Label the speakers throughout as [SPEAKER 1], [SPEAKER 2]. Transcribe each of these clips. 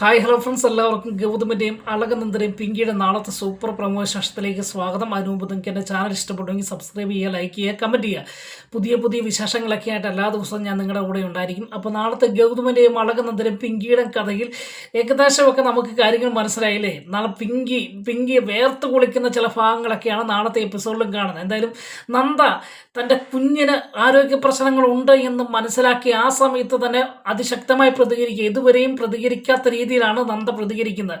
[SPEAKER 1] Hi hello friends എല്ലാവർക്കും ഗൗതമിന്റെയും അളകനന്ദന്റെയും പിങ്കിയുടെ നാളത്തെ super പ്രമോഷനത്തിലേക്ക് സ്വാഗതം. അനുഭവം നിങ്ങൾക്ക് എന്റെ ചാനൽ ഇഷ്ടപ്പെടുമെങ്കിൽ സബ്സ്ക്രൈബ് ചെയ്യുക ലൈക്ക് ചെയ്യുക കമന്റ് ചെയ്യുക. പുതിയ പുതിയ വിശേഷങ്ങളൊക്കെ ആയിട്ട് എല്ലാ ദിവസവും ഞാൻ നിങ്ങളുടെ കൂടെ ഉണ്ടായിരിക്കും. അപ്പോൾ നാളത്തെ ഗൗതമിന്റെയും അളകനന്ദന്റെയും പിങ്കിയുടെ കഥയിൽ ഏകദേശമൊക്കെ നമുക്ക് കാര്യങ്ങൾ മനസ്സിലായില്ലേ? നാളെ പിങ്കി പിങ്കി വേർത്ത് കുളിക്കുന്ന ചില ഭാഗങ്ങളൊക്കെയാണ് നാളത്തെ എപ്പിസോഡിലും കാണുന്നത്. എന്തായാലും നന്ദ തന്റെ കുഞ്ഞിന് ആരോഗ്യ പ്രശ്നങ്ങളുണ്ട് എന്ന് മനസ്സിലാക്കി ആ സമയത്ത് തന്നെ അതിശക്തമായി പ്രതികരിക്കുക. ഇതുവരെയും പ്രതികരിക്കാത്ത രീതിയിലാണ് നന്ദ പ്രതികരിക്കുന്നത്.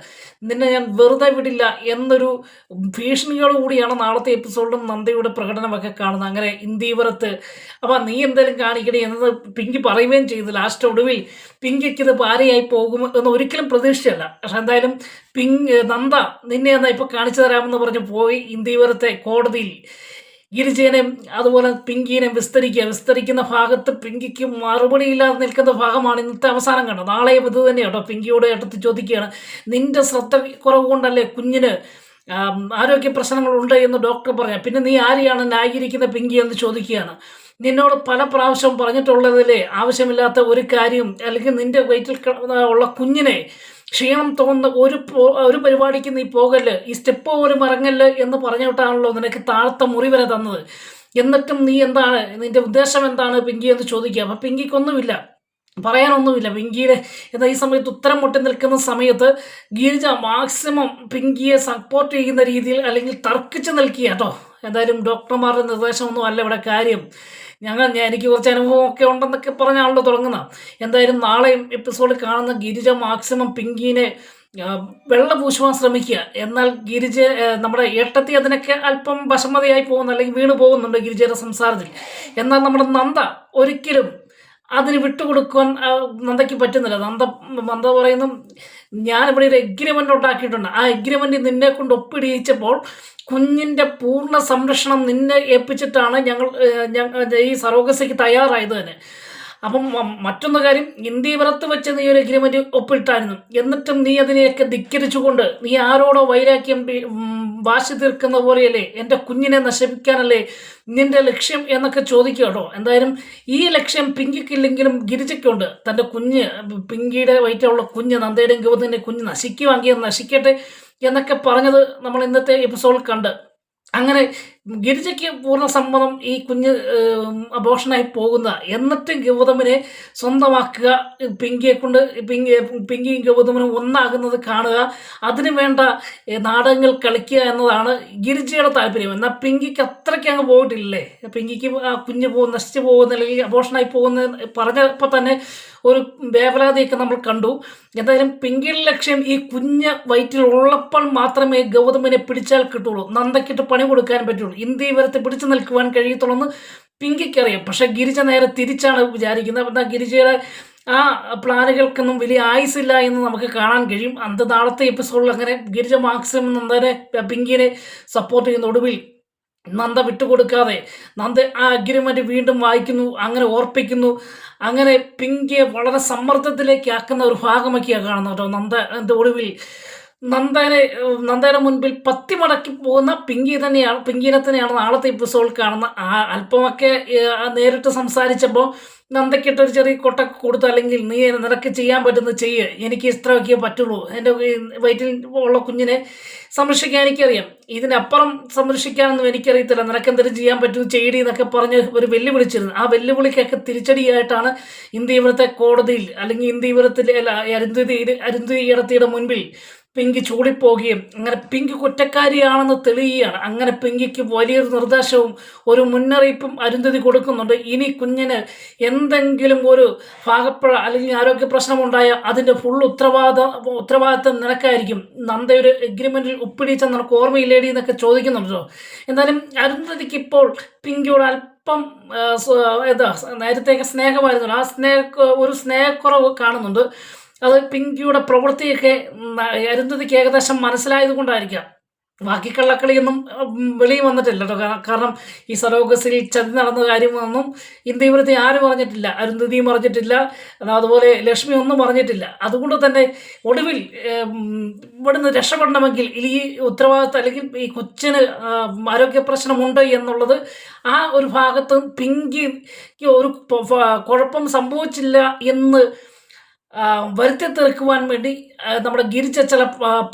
[SPEAKER 1] നിന്നെ ഞാൻ വെറുതെ വിടില്ല എന്നൊരു ഭീഷണിയോടുകൂടിയാണ് നാളത്തെ എപ്പിസോഡിലും നന്ദയുടെ പ്രകടനമൊക്കെ കാണുന്നത്. അങ്ങനെ ഇന്ദീവരത്ത് അപ്പം നീ എന്തായാലും കാണിക്കണേ എന്നത് പിങ്കി പറയുകയും ചെയ്തു. ലാസ്റ്റ് ഒടുവിൽ പിങ്കിക്ക് ഇത് ഭാര്യയായി പോകും എന്ന് ഒരിക്കലും പ്രതീക്ഷിച്ചല്ല പക്ഷെ എന്തായാലും പിങ് നന്ദ നിന്നെ എന്നാ ഇപ്പോൾ കാണിച്ചു തരാമെന്ന് പറഞ്ഞ് പോയി ഇന്ദീവരത്തെ കോടതിയിൽ. ഗിരിജേനെ അതുപോലെ പിങ്കിനെ വിസ്തരിക്കുക വിസ്തരിക്കുന്ന ഭാഗത്ത് പിങ്കിക്ക് മറുപടിയില്ലാതെ നിൽക്കുന്ന ഭാഗമാണ് ഇന്നത്തെ അവസാനം കണ്ടത്. നാളെ ഇത് തന്നെ കേട്ടോ. പിങ്കിയോട് ഏട്ടത്ത് ചോദിക്കുകയാണ് നിന്റെ ശ്രദ്ധ കുറവ് കൊണ്ടല്ലേ കുഞ്ഞിന് ആരോഗ്യ പ്രശ്നങ്ങളുണ്ട് എന്ന് ഡോക്ടർ പറയാം പിന്നെ നീ ആരെയാണ് ന്യായീകരിക്കുന്ന പിങ്കി? എന്ന് ചോദിക്കുകയാണ്. നിന്നോട് പല പ്രാവശ്യം പറഞ്ഞിട്ടുള്ളതിലെ ആവശ്യമില്ലാത്ത ഒരു കാര്യം അല്ലെങ്കിൽ നിന്റെ വയറ്റിൽ ഉള്ള കുഞ്ഞിനെ ക്ഷീണം തോന്നുന്ന ഒരു ഒരു പരിപാടിക്ക് നീ പോകല്ല്? ഈ സ്റ്റെപ്പ് പോലും ഇറങ്ങല്ല് എന്ന് പറഞ്ഞിട്ടാണല്ലോ നിനക്ക് താഴ്ത്ത മുറി വരെ തന്നത്. എന്നിട്ടും നീ എന്താണ്? നിന്റെ ഉദ്ദേശം എന്താണ് പിങ്കി എന്ന് ചോദിക്കുക. അപ്പം പിങ്കിക്കൊന്നുമില്ല. പറയാനൊന്നുമില്ല. പിങ്കിയുടെ എന്നാൽ ഈ സമയത്ത് ഉത്തരം മുട്ടി നിൽക്കുന്ന സമയത്ത് ഗിരിജ മാക്സിമം പിങ്കിയെ സപ്പോർട്ട് ചെയ്യുന്ന രീതിയിൽ അല്ലെങ്കിൽ തർക്കിച്ച് നിൽക്കുക കേട്ടോ എന്തായാലും ഡോക്ടർമാരുടെ നിർദ്ദേശമൊന്നും അല്ല ഇവിടെ കാര്യം. ഞങ്ങൾ ഞാൻ എനിക്ക് കുറച്ച് അനുഭവമൊക്കെ ഉണ്ടെന്നൊക്കെ പറഞ്ഞാണല്ലോ തുടങ്ങുന്നത്. എന്തായാലും നാളെയും എപ്പിസോഡിൽ കാണുന്ന ഗിരിജ മാക്സിമം പിങ്കിനെ വെള്ളം പൂശുവാൻ ശ്രമിക്കുക. എന്നാൽ ഗിരിജ നമ്മുടെ ഏട്ടത്തി അതിനൊക്കെ അല്പം വശമതയായി പോകുന്നു അല്ലെങ്കിൽ വീണ് പോകുന്നുണ്ട് ഗിരിജയുടെ സംസാരത്തിൽ. എന്നാൽ നമ്മുടെ നന്ദ ഒരിക്കലും അതിന് വിട്ടുകൊടുക്കുവാൻ നന്ദയ്ക്ക് പറ്റുന്നില്ല. നന്ദ നന്ദ പറയുന്നു ഞാനിവിടെ ഒരു എഗ്രിമെന്റ് ഉണ്ടാക്കിയിട്ടുണ്ട്. ആ എഗ്രിമെന്റ് നിന്നെ കൊണ്ട് ഒപ്പിടിയിച്ചപ്പോൾ കുഞ്ഞിന്റെ പൂർണ സംരക്ഷണം നിന്നെ ഏൽപ്പിച്ചിട്ടാണ് ഞങ്ങൾ ഈ സർവകസിക്ക് തയ്യാറായത് തന്നെ. അപ്പം മറ്റൊന്ന് കാര്യം ഇന്ത്യവരത്ത് വെച്ച് നീ ഒരു എഗ്രിമെന്റ് ഒപ്പിട്ടായിരുന്നു. എന്നിട്ടും നീ അതിനെയൊക്കെ ധിക്കരിച്ചുകൊണ്ട് നീ ആരോടോ വൈരാഗ്യം വാശി തീർക്കുന്ന പോലെയല്ലേ എന്റെ കുഞ്ഞിനെ നശിപ്പിക്കാനല്ലേ നിന്റെ ലക്ഷ്യം എന്നൊക്കെ ചോദിക്കുക കേട്ടോ. എന്തായാലും ഈ ലക്ഷ്യം പിങ്കിക്കില്ലെങ്കിലും ഗിരിജയ്ക്കുണ്ട്. തന്റെ കുഞ്ഞ് പിങ്കിയുടെ വയറ്റിലുള്ള കുഞ്ഞ് നന്ദയുടെയും ഗൗതത്തിന്റെ കുഞ്ഞ് നശിക്കുവാങ്കിൽ നശിക്കട്ടെ എന്നൊക്കെ പറഞ്ഞത് നമ്മൾ ഇന്നത്തെ എപ്പിസോഡിൽ കണ്ട്. അങ്ങനെ ഗിരിജയ്ക്ക് പൂർണ സമ്മതം ഈ കുഞ്ഞ് അബോഷനായി പോകുന്ന. എന്നിട്ടും ഗൗതമനെ സ്വന്തമാക്കുക പിങ്കിയെ കൊണ്ട് പിങ്കി പിങ്കിയും ഗൗതമനും ഒന്നാകുന്നത് കാണുക അതിനു വേണ്ട നാടകങ്ങൾ കളിക്കുക എന്നതാണ് ഗിരിജയുടെ താല്പര്യം. എന്നാൽ പിങ്കിക്ക് അത്രയ്ക്ക് അങ്ങ് പോയിട്ടില്ലേ? പിങ്കിക്ക് ആ കുഞ്ഞ് പോകും നശിച്ചു പോകുന്ന അല്ലെങ്കിൽ അബോഷനായി പോകുന്ന പറഞ്ഞപ്പോൾ തന്നെ ഒരു വേവലാതിയൊക്കെ നമ്മൾ കണ്ടു. എന്തായാലും പിങ്കിയുടെ ലക്ഷ്യം ഈ കുഞ്ഞ് വയറ്റിൽ ഉള്ളപ്പോൾ മാത്രമേ ഗൗതമനെ പിടിച്ചാൽ കിട്ടുള്ളൂ. നന്ദക്കിട്ട് പണി കൊടുക്കാൻ പറ്റുള്ളൂ. ഇന്ത്യ വരത്ത് പിടിച്ചു നിൽക്കുവാൻ കഴിയത്തുള്ളൂ എന്ന് പിങ്കിക്കറിയാം. പക്ഷെ ഗിരിജ നേരെ തിരിച്ചാണ് വിചാരിക്കുന്നത്. എന്നാൽ ഗിരിജയുടെ ആ പ്ലാനുകൾക്കൊന്നും വലിയ ആയുസില്ല എന്ന് നമുക്ക് കാണാൻ കഴിയും. അന്ത നാളത്തെ എപ്പിസോഡിൽ അങ്ങനെ ഗിരിജ മാക്സിമം നന്ദനെ പിങ്കിനെ സപ്പോർട്ട് ചെയ്യുന്ന ഒടുവിൽ നന്ദ വിട്ടുകൊടുക്കാതെ നന്ദ ആ അഗ്രിമെന്റ് വീണ്ടും വായിക്കുന്നു അങ്ങനെ ഓർപ്പിക്കുന്നു. അങ്ങനെ പിങ്കിയെ വളരെ സമ്മർദ്ദത്തിലേക്ക് ആക്കുന്ന ഒരു ഭാഗമൊക്കെയാണ് കാണുന്നത് കേട്ടോ നന്ദ. എന്റെ ഒടുവിൽ നന്ദനെ നന്ദയുടെ മുൻപിൽ പത്തി മടക്കി പോകുന്ന പിങ്കി തന്നെയാണ് പിങ്കിനെ തന്നെയാണ് നാളത്തെ എപ്പിസോഡിൽ കാണുന്ന ആ അല്പമൊക്കെ നേരിട്ട് സംസാരിച്ചപ്പോൾ നന്ദയ്ക്കിട്ട് ഒരു ചെറിയ കൊട്ടൊക്കെ കൊടുത്തു അല്ലെങ്കിൽ നീ നിനക്ക് ചെയ്യാൻ പറ്റുന്ന ചെയ്യ് എനിക്ക് ഇത്രയൊക്കെ പറ്റുള്ളൂ എന്റെ വയറ്റിൽ ഉള്ള കുഞ്ഞിനെ സംരക്ഷിക്കാൻ എനിക്കറിയാം. ഇതിനപ്പുറം സംരക്ഷിക്കാനൊന്നും എനിക്കറിയത്തില്ല നിനക്ക് എന്തെങ്കിലും ചെയ്യാൻ പറ്റും ചെയ്യടി എന്നൊക്കെ പറഞ്ഞ് ഒരു വെല്ലുവിളിച്ചിരുന്നു. ആ വെല്ലുവിളിക്കൊക്കെ തിരിച്ചടിയായിട്ടാണ് ഇന്ത്യ ഇവിടുത്തെ കോടതിയിൽ അല്ലെങ്കിൽ ഇന്ത്യ ഇവിടത്തിലെ അല്ല അരുന്ധതി അരുന്ധതി ഇടത്തിയുടെ മുൻപിൽ പിങ്കി ചൂടിപ്പോകുകയും അങ്ങനെ പിങ്കി കുറ്റക്കാരിയാണെന്ന് തെളിയുകയാണ്. അങ്ങനെ പിങ്കിക്ക് വലിയൊരു നിർദ്ദേശവും ഒരു മുന്നറിയിപ്പും അരുന്ധതി കൊടുക്കുന്നുണ്ട്. ഇനി കുഞ്ഞിന് എന്തെങ്കിലും ഒരു ഭാഗപ്പഴ അല്ലെങ്കിൽ ആരോഗ്യ പ്രശ്നമുണ്ടായ അതിന്റെ ഫുൾ ഉത്തരവാദ ഉത്തരവാദിത്വം നിനക്കായിരിക്കും. നന്ദയൊരു എഗ്രിമെന്റിൽ ഒപ്പിടിച്ച നിനക്ക് ഓർമ്മയില്ലേടി എന്നൊക്കെ ചോദിക്കുന്നുണ്ടോ എന്തായാലും അരുന്ധതിക്ക് ഇപ്പോൾ പിങ്കിയോട് അല്പം എന്താ നേരത്തെ സ്നേഹമായിരുന്നു. ആ സ്നേഹ ഒരു സ്നേഹക്കുറവ് കാണുന്നുണ്ട്. അത് പിങ്കിയുടെ പ്രവൃത്തിയൊക്കെ അരുന്ധതിക്ക് ഏകദേശം മനസ്സിലായത് കൊണ്ടായിരിക്കാം. ബാക്കി കള്ളക്കളിയൊന്നും വെളിയിൽ വന്നിട്ടില്ല കേട്ടോ. കാരണം- ഈ സരോഗസിൽ ചതി നടന്ന കാര്യമൊന്നും ഇന്ത്യവൃത്തി ആരും പറഞ്ഞിട്ടില്ല അരുന്ധതിയും പറഞ്ഞിട്ടില്ല അതുപോലെ ലക്ഷ്മി ഒന്നും പറഞ്ഞിട്ടില്ല. അതുകൊണ്ട് തന്നെ ഒടുവിൽ ഇവിടുന്ന് രക്ഷപ്പെടണമെങ്കിൽ ഈ ഉത്തരവാദിത്തം അല്ലെങ്കിൽ ഈ കൊച്ചിന് ആരോഗ്യ പ്രശ്നമുണ്ട് എന്നുള്ളത് ആ ഒരു ഭാഗത്ത് പിങ്കി ഒരു കുഴപ്പം സംഭവിച്ചില്ല എന്ന് വരുത്തി തീർക്കുവാൻ വേണ്ടി നമ്മുടെ ഗിരിച്ച ചില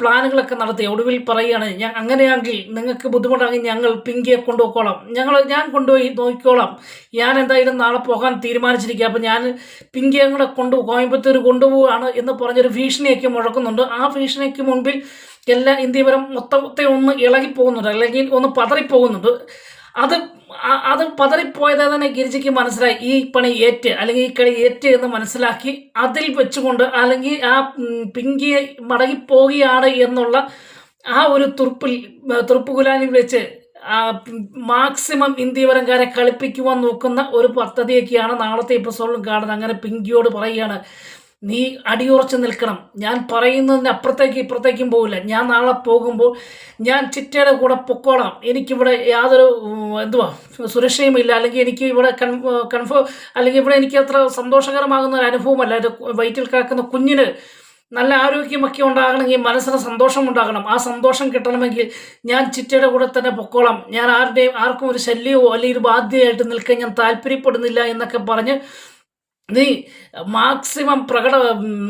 [SPEAKER 1] പ്ലാനുകളൊക്കെ നടത്തി. ഒടുവിൽ പറയുകയാണ് ഞാൻ അങ്ങനെയാണെങ്കിൽ നിങ്ങൾക്ക് ബുദ്ധിമുട്ടാണെങ്കിൽ ഞങ്ങൾ പിങ്കിയെ കൊണ്ടുപോയിക്കോളാം. ഞങ്ങൾ ഞാൻ കൊണ്ടുപോയി നോക്കിക്കോളാം. ഞാൻ എന്തായാലും നാളെ പോകാൻ തീരുമാനിച്ചിരിക്കുക അപ്പോൾ ഞാൻ പിങ്കിയെ കൂടെ കൊണ്ടു കോയമ്പത്തൂർ കൊണ്ടുപോവുകയാണ് എന്ന് പറഞ്ഞൊരു ഭീഷണിയൊക്കെ മുഴക്കുന്നുണ്ട്. ആ ഭീഷണിക്ക് മുൻപിൽ എല്ലാ ഇന്ത്യപരം മൊത്തത്തെ ഒന്ന് ഇളകിപ്പോകുന്നുണ്ട്. അല്ലെങ്കിൽ ഒന്ന് പതറിപ്പോകുന്നുണ്ട്. അത് അത് പതറിപ്പോയത് തന്നെ ഗിരിജയ്ക്ക് മനസ്സിലായി. ഈ പണി ഏറ്റ് അല്ലെങ്കിൽ ഈ കളി ഏറ്റ് എന്ന് മനസ്സിലാക്കി അതിൽ വെച്ചുകൊണ്ട് അല്ലെങ്കിൽ ആ പിങ്കി മടങ്ങിപ്പോവുകയാണ് എന്നുള്ള ആ ഒരു തുറുപ്പിൽ തുറുപ്പുകുലാനിൽ വെച്ച് മാക്സിമം ഇന്ത്യവരംകാരെ കളിപ്പിക്കുവാൻ നോക്കുന്ന ഒരു പദ്ധതിയൊക്കെയാണ് നാളത്തെ എപ്പിസോഡിലും കാണുന്നത്. അങ്ങനെ പിങ്കിയോട് പറയുകയാണ് നീ അടിയുറച്ച് നിൽക്കണം. ഞാൻ പറയുന്നതിന് അപ്പുറത്തേക്ക് ഇപ്പുറത്തേക്കും പോകില്ല ഞാൻ നാളെ പോകുമ്പോൾ ഞാൻ ചിറ്റയുടെ കൂടെ പൊക്കോളാം. എനിക്കിവിടെ യാതൊരു എന്തുവാ സുരക്ഷയുമില്ല. അല്ലെങ്കിൽ എനിക്ക് ഇവിടെ കൺ കൺഫേം അല്ലെങ്കിൽ ഇവിടെ എനിക്ക് അത്ര സന്തോഷകരമാകുന്ന ഒരു അനുഭവമല്ല. ഒരു വയറ്റിൽ കിടക്കുന്ന കുഞ്ഞിന് നല്ല ആരോഗ്യമൊക്കെ ഉണ്ടാകണമെങ്കിൽ മനസ്സിന് സന്തോഷം ഉണ്ടാകണം. ആ സന്തോഷം കിട്ടണമെങ്കിൽ ഞാൻ ചിറ്റയുടെ കൂടെ തന്നെ പൊക്കോളാം. ഞാൻ ആരുടെയും ആർക്കും ഒരു ശല്യമോ അല്ലെങ്കിൽ ഒരു ബാധ്യതയായിട്ട് നിൽക്കാൻ ഞാൻ താല്പര്യപ്പെടുന്നില്ല എന്നൊക്കെ പറഞ്ഞ് നീ മാക്സിമം പ്രകട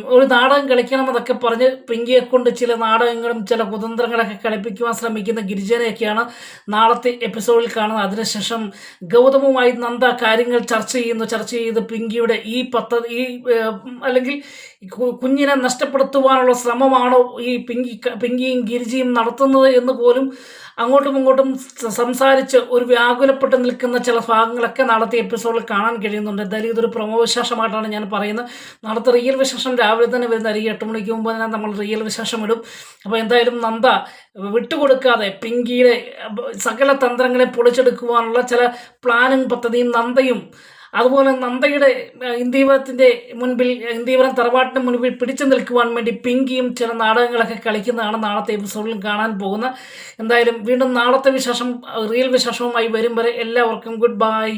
[SPEAKER 1] ഒരു നാടകം കളിക്കണമെന്നൊക്കെ പറഞ്ഞ് പിങ്കിയെ കൊണ്ട് ചില നാടകങ്ങളും ചില കുതന്ത്രങ്ങളൊക്കെ കളിപ്പിക്കുവാൻ ശ്രമിക്കുന്ന ഗിരിജനെയൊക്കെയാണ് നാളത്തെ എപ്പിസോഡിൽ കാണുന്നത്. അതിനുശേഷം ഗൗതമുമായി നന്ദ കാര്യങ്ങൾ ചർച്ച ചെയ്യുന്നു. ചർച്ച ചെയ്ത് പിങ്കിയുടെ ഈ പദ്ധതി ഈ അല്ലെങ്കിൽ കുഞ്ഞിനെ നഷ്ടപ്പെടുത്തുവാനുള്ള ശ്രമമാണോ ഈ പിങ്കി പിങ്കിയും ഗിരിജിയും നടത്തുന്നത് എന്ന് പോലും അങ്ങോട്ടും ഇങ്ങോട്ടും സംസാരിച്ച് ഒരു വ്യാകുലപ്പെട്ട് നിൽക്കുന്ന ചില ഭാഗങ്ങളൊക്കെ നാളത്തെ എപ്പിസോഡിൽ കാണാൻ കഴിയുന്നുണ്ട്. എന്തായാലും ഇതൊരു പ്രമോ വിശേഷമായിട്ടാണ് ഞാൻ പറയുന്നത്. നാളത്തെ റിയൽ വിശേഷം രാവിലെ തന്നെ വരുന്ന അല്ലെങ്കിൽ എട്ട് മണിക്ക് മുമ്പ് തന്നെ നമ്മൾ റിയൽ വിശേഷം ഇടും. അപ്പോൾ എന്തായാലും നന്ദ വിട്ടുകൊടുക്കാതെ പിങ്കിയുടെ സകല തന്ത്രങ്ങളെ പൊളിച്ചെടുക്കുവാനുള്ള ചില പ്ലാനും പദ്ധതിയും നന്ദയും അതുപോലെ നന്ദയുടെ ഏഹ്, ഇന്ത്യവരത്തിന്റെ മുൻപിൽ ഇന്ത്യവരം തറവാട്ടിന് മുൻപിൽ പിടിച്ചു നിൽക്കുവാൻ വേണ്ടി പിങ്കിയും ചില നാടകങ്ങളൊക്കെ കളിക്കുന്നതാണ് നാളത്തെ എപ്പിസോഡിലും കാണാൻ പോകുന്നത്. എന്തായാലും വീണ്ടും നാളത്തെ വിശേഷം റിയൽ വിശേഷവുമായി വരും വരെ എല്ലാവർക്കും ഗുഡ് ബൈ